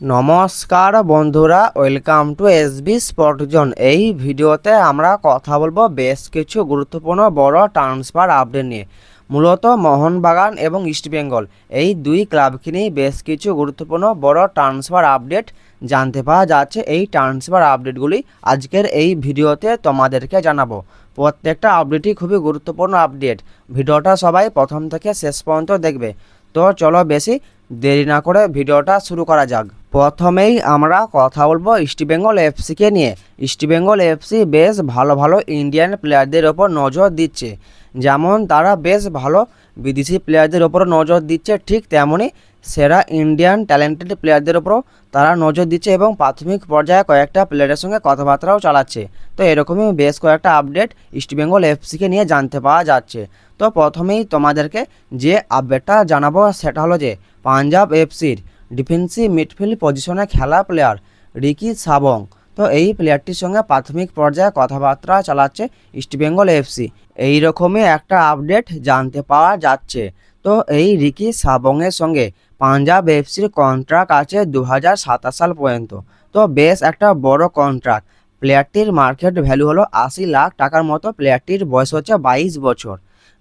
নমস্কার বন্ধুরা welcome to SB spot zone এই ভিডিওতে আমরা কথা বলব বেশ কিছু গুরুত্বপূর্ণ বড় ট্রান্সফার আপডেট নিয়ে। মূলত মোহনবাগান এবং ইস্টবেঙ্গল এই দুই ক্লাবকে নিয়ে বেশ কিছু গুরুত্বপূর্ণ বড় ট্রান্সফার আপডেট জানতে পাওয়া যাচ্ছে। এই ট্রান্সফার আপডেটগুলি আজকের এই ভিডিওতে তোমাদেরকে জানাব। প্রত্যেকটা আপডেটই খুবই গুরুত্বপূর্ণ আপডেট ভিডিওটা সবাই প্রথম থেকে শেষ পর্যন্ত দেখবে। তো চলো বেশি দেরি না করে ভিডিওটা শুরু করা যাক। প্রথমেই আমরা কথা বলব ইস্টবেঙ্গল এফসিকে নিয়ে। ইস্টবেঙ্গল এফসি বেশ ভালো ভালো ইন্ডিয়ান প্লেয়ারদের ওপর নজর দিচ্ছে। যেমন তারা বেশ ভালো বিদেশি প্লেয়ারদের ওপর নজর দিচ্ছে, ঠিক তেমনই সেরা ইন্ডিয়ান ট্যালেন্টেড প্লেয়ারদের ওপরও তারা নজর দিচ্ছে এবং প্রাথমিক পর্যায়ে কয়েকটা প্লেয়ারের সঙ্গে কথাবার্তাও চালাচ্ছে। তো এরকমই বেশ কয়েকটা আপডেট ইস্টবেঙ্গল এফসিকে নিয়ে জানতে পাওয়া যাচ্ছে। তো প্রথমেই তোমাদেরকে যে আপডেটটা জানাব, সেটা হলো যে পাঞ্জাব এফসির ডিফেন্সিভ মিডফিল্ড পজিশনে খেলা প্লেয়ার রিকি সাবং। তো এই প্লেয়ারটির সঙ্গে প্রাথমিক পর্যায়ে কথাবার্তা চালাচ্ছে ইস্টবেঙ্গল এফসি। এই রকমই একটা আপডেট জানতে পাওয়া যাচ্ছে। তো এই রিকি সাবংয়ের সঙ্গে পাঞ্জাব এফসির কন্ট্রাক্ট আছে দু হাজার সাতাশ সাল পর্যন্ত। তো বেশ একটা বড় কন্ট্রাক্ট প্লেয়ারটির মার্কেট ভ্যালু হলো আশি লাখ টাকার মতো। প্লেয়ারটির বয়স হচ্ছে বাইশ বছর।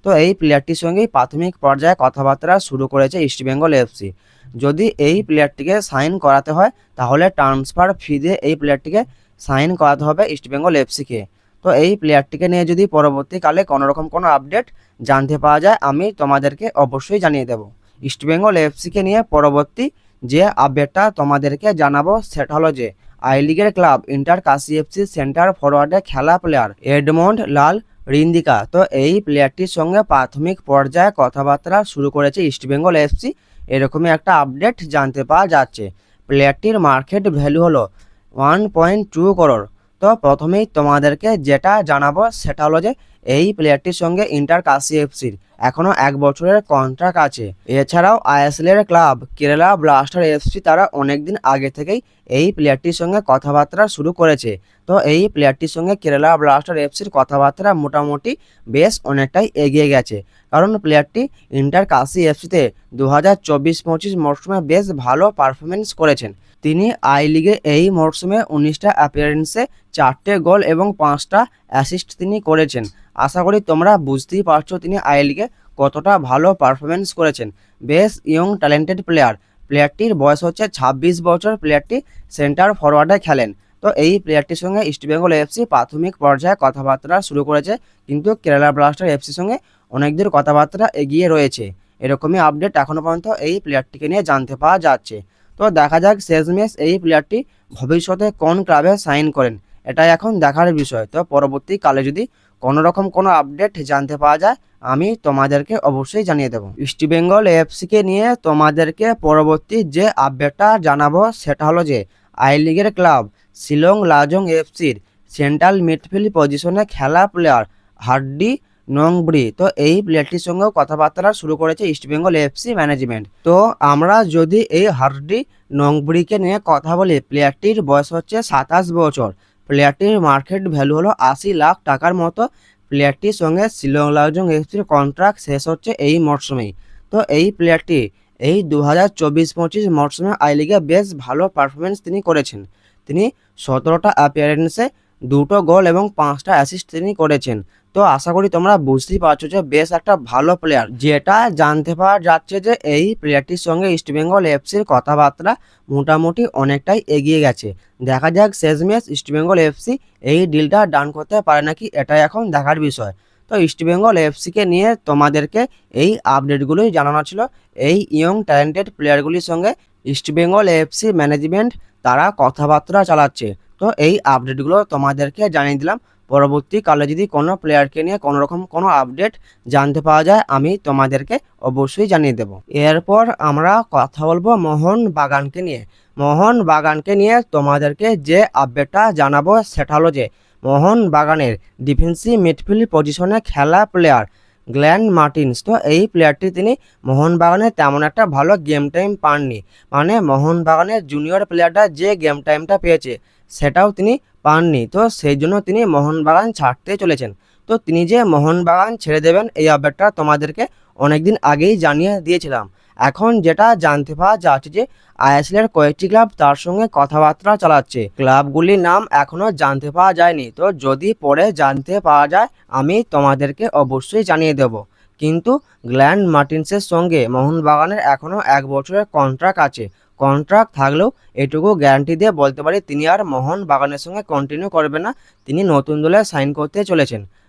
তো এই প্লেয়ারটির সঙ্গেই প্রাথমিক পর্যায়ে কথাবার্তা শুরু করেছে ইস্টবেঙ্গল এফসি যদি এই প্লেয়ারটিকে সাইন করাতে হয়, তাহলে ট্রান্সফার ফি দিয়ে এই প্লেয়ারটিকে সাইন করাতে হবে ইস্টবেঙ্গল এফসিকে তো এই প্লেয়ারটিকে নিয়ে যদি পরবর্তীকালে কোনো রকম কোনো আপডেট জানতে পাওয়া যায়, আমি তোমাদেরকে অবশ্যই জানিয়ে দেব। ইস্টবেঙ্গল এফসিকে নিয়ে পরবর্তী যে আপডেটটা তোমাদেরকে জানাব, সেটা হলো যে আই লিগের club inter Kashi FC centre ফরওয়ার্ডে খেলা প্লেয়ার এডমন্ড লাল রিন্দিকা। তো এই প্লেয়ারটির সঙ্গে প্রাথমিক পর্যায়ে কথাবার্তা শুরু করেছে ইস্টবেঙ্গল এফসি এরকমই একটা আপডেট জানতে পাওয়া যাচ্ছে। প্লেয়ারটির মার্কেট ভ্যালু হলো ওয়ান পয়েন্ট টু করোড় তো প্রথমেই তোমাদেরকে যেটা জানাব সেটা হলো যে এই প্লেয়ারটির সঙ্গে ইন্টার কাশি এফসির এখনও এক বছরের কন্ট্রাক্ট আছে। এছাড়াও আইএসএল এর ক্লাব কেরালা ব্লাস্টার এফসি তারা অনেক দিন আগে থেকেই এই প্লেয়ারটির সঙ্গে কথাবার্তা শুরু করেছে। তো এই প্লেয়ারটির সঙ্গে কেরালা ব্লাস্টার এফসির কথাবার্তা মোটামুটি বেশ অনেকটাই এগিয়ে গেছে। কারণ প্লেয়ারটি ইন্টার কাশি এফসিতে দু হাজার চব্বিশ পঁচিশ মরশুমে বেশ ভালো পারফরমেন্স করেছেন। তিনি আই লিগে এই মরশুমে উনিশটা অ্যাপিয়ারেন্সে চারটে গোল এবং পাঁচটা অ্যাসিস্ট তিনি করেছেন। আশা করি তোমরা বুঝতেই পারছ তিনি আই লিগে কতটা ভালো পারফরমেন্স করেছেন। বেশ ইয়ং ট্যালেন্টেড প্লেয়ার প্লেয়ারটির বয়স হচ্ছে ছাব্বিশ বছর। প্লেয়ারটি সেন্টার ফরওয়ার্ডে খেলেন। তো এই প্লেয়ারটির সঙ্গে ইস্টবেঙ্গল এফসি প্রাথমিক পর্যায়ে কথাবার্তা শুরু করেছে। কিন্তু কেরালা ব্লাস্টার এফসির সঙ্গে অনেক দূর কথাবার্তা এগিয়ে রয়েছে। এরকমই আপডেট এখনও পর্যন্ত এই প্লেয়ারটিকে নিয়ে জানতে পাওয়া যাচ্ছে। তো দেখা যাক শেষমেশ এই প্লেয়ারটি ভবিষ্যতে কোন ক্লাবে সাইন করেন। এটাই এখন দেখার বিষয়। তো পরবর্তীকালে যদি কোনো রকম কোনো আপডেট জানতে পাওয়া যায়, আমি তোমাদেরকে অবশ্যই জানিয়ে দেবো। ইস্টবেঙ্গল এফসিকে নিয়ে তোমাদেরকে পরবর্তী যে আপডেটটা জানাব, সেটা হলো যে আই লিগের ক্লাব শিলং লাজং এফসির সেন্ট্রাল মিডফিল্ড পজিশনে খেলা প্লেয়ার হার্ডি নংব্রি তো এই প্লেয়ারটির সঙ্গেও কথাবার্তা শুরু করেছে ইস্টবেঙ্গল এফসি ম্যানেজমেন্ট তো আমরা যদি এই হার্ডি নংব্রিকে নিয়ে কথা বলি প্লেয়ারটির বয়স হচ্ছে সাতাশ বছর। প্লেয়ারটির মার্কেট ভ্যালু হলো আশি লাখ টাকার মতো। প্লেয়ারটির সঙ্গে শিলং লাউজং এফসির কন্ট্রাক্ট শেষ হচ্ছে এই মরশুমেই। তো এই প্লেয়ারটি এই দু হাজার চব্বিশ পঁচিশ মরশুমে আই লিগে বেশ ভালো পারফরমেন্স তিনি করেছেন। তিনি সতেরোটা অ্যাপিয়ারেন্সে দুটো গোল এবং পাঁচটা অ্যাসিস্ট তিনি করেছেন। তো আশা করি তোমরা বুঝতেই পারছ যে বেশ একটা ভালো প্লেয়ার যেটা জানতে পাওয়া যাচ্ছে যে এই প্লেয়ারটির সঙ্গে ইস্টবেঙ্গল এফসির কথাবার্তা মোটামুটি অনেকটাই এগিয়ে গেছে। দেখা যাক শেষমেশ ইস্টবেঙ্গল এফসি এই ডিলটা ডান করতে পারে নাকি এটাই এখন দেখার বিষয়। তো ইস্টবেঙ্গল এফসিকে নিয়ে তোমাদেরকে এই আপডেটগুলোই জানানো ছিল। এই ইয়ং ট্যালেন্টেড প্লেয়ারগুলির সঙ্গে ইস্টবেঙ্গল এফসি ম্যানেজমেন্ট তারা কথাবার্তা চালাচ্ছে। তো এই আপডেটগুলো তোমাদেরকে জানিয়ে দিলাম। পরবর্তীকালে যদি কোনো প্লেয়ারকে নিয়ে কোনো রকম কোনো আপডেট জানতে পাওয়া যায়, আমি তোমাদেরকে অবশ্যই জানিয়ে দেব। এরপর আমরা কথা বলব মোহন বাগানকে নিয়ে। মোহন বাগানকে নিয়ে তোমাদেরকে যে আপডেটটা জানাব, সেটা হলো যে, মোহন বাগানের ডিফেন্সিভ মিডফিল্ড পজিশনে খেলা প্লেয়ার গ্ল্যান মার্টিনস। তো এই প্লেয়ারটি তিনি মোহনবাগানে তেমন একটা ভালো গেম টাইম পাননি। মানে মোহনবাগানের জুনিয়র প্লেয়ারটা যে গেম টাইমটা পেয়েছে, সেটাও তিনি পাননি। তো সেই জন্য তিনি মোহনবাগান ছাড়তে চলেছেন। তো তিনি যে মোহনবাগান ছেড়ে দেবেন, এই আপডেটটা তোমাদেরকে অনেকদিন আগেই জানিয়ে দিয়েছিলাম। এখন যেটা জানতে পাওয়া যাচ্ছে যে আইএসএলের কয়েকটি ক্লাব তার সঙ্গে কথাবার্তা চালাচ্ছে। ক্লাবগুলির নাম এখনও জানতে পাওয়া যায়নি। তো যদি পরে জানতে পাওয়া যায়, আমি তোমাদেরকে অবশ্যই জানিয়ে দেব। কিন্তু গ্ল্যান্ড মার্টিন্সের সঙ্গে মোহনবাগানের এখনও এক বছরের কন্ট্রাক্ট আছে। কন্ট্রাক্ট থাকলেও এটুকু গ্যারান্টি দিয়ে বলতে পারি, তিনি আর মোহন বাগানের সঙ্গে কন্টিনিউ করবে না। তিনি নতুন দলে সাইন করতে চলেছেন।